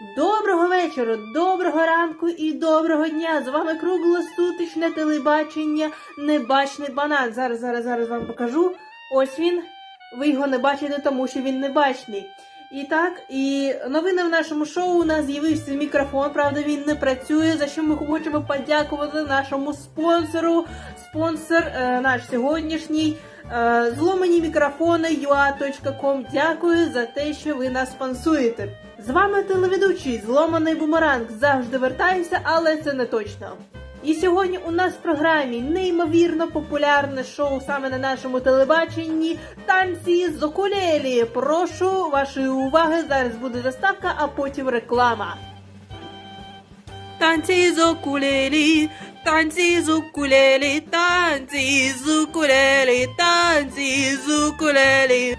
Доброго вечора, доброго ранку і доброго дня. З вами круглосуточне телебачення Небачний банан. Зараз, зараз, зараз вам покажу. Ось він. Ви його не бачите, тому що він небачний. І так, і новини в нашому шоу у нас з'явився мікрофон. Правда, він не працює. За що ми хочемо подякувати нашому спонсору. Спонсор е, наш сьогоднішній. е, Зломані мікрофони ua.com. Дякую за те, що ви нас спонсуєте. З вами телеведучий зломаний бумеранг. Завжди вертаємося, але це не точно. І сьогодні у нас в програмі неймовірно популярне шоу саме на нашому телебаченні танці з окулелі. Прошу вашої уваги. Зараз буде заставка, а потім реклама. Танці з окулелі, танці з укулелі, танці з укулелі, танці з укулелі.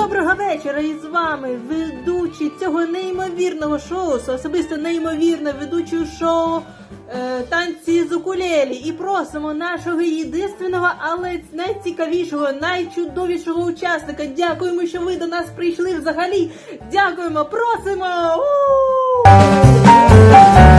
Доброго вечора! І з вами ведучий цього неймовірного шоу, особисто неймовірне ведучого шоу е, танці з укулелі. І просимо нашого єдиственного, але найцікавішого, найчудовішого учасника. Дякуємо, що ви до нас прийшли взагалі. Дякуємо, просимо! У! Вау!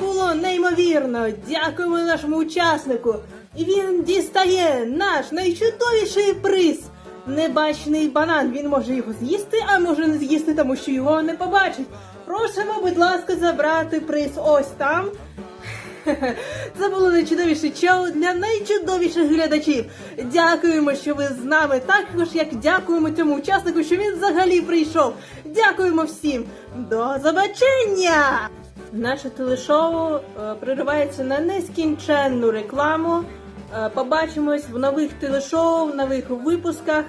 Було неймовірно! Дякуємо нашому учаснику! І він дістає наш найчудовіший приз! Небачний банан. Він може його з'їсти, а може не з'їсти, тому що його не побачить. Просимо, будь ласка, забрати приз ось там. Це було найчудовіше шоу для найчудовіших глядачів. Дякуємо, що ви з нами. Також як дякуємо цьому учаснику, що він взагалі прийшов. Дякуємо всім. До побачення! Наше телешоу переривається на нескінченну рекламу. Е, побачимось в нових телешоу, в нових випусках,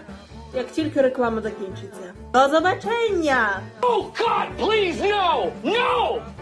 як тільки реклама закінчиться. До побачення! Oh God, please no! No!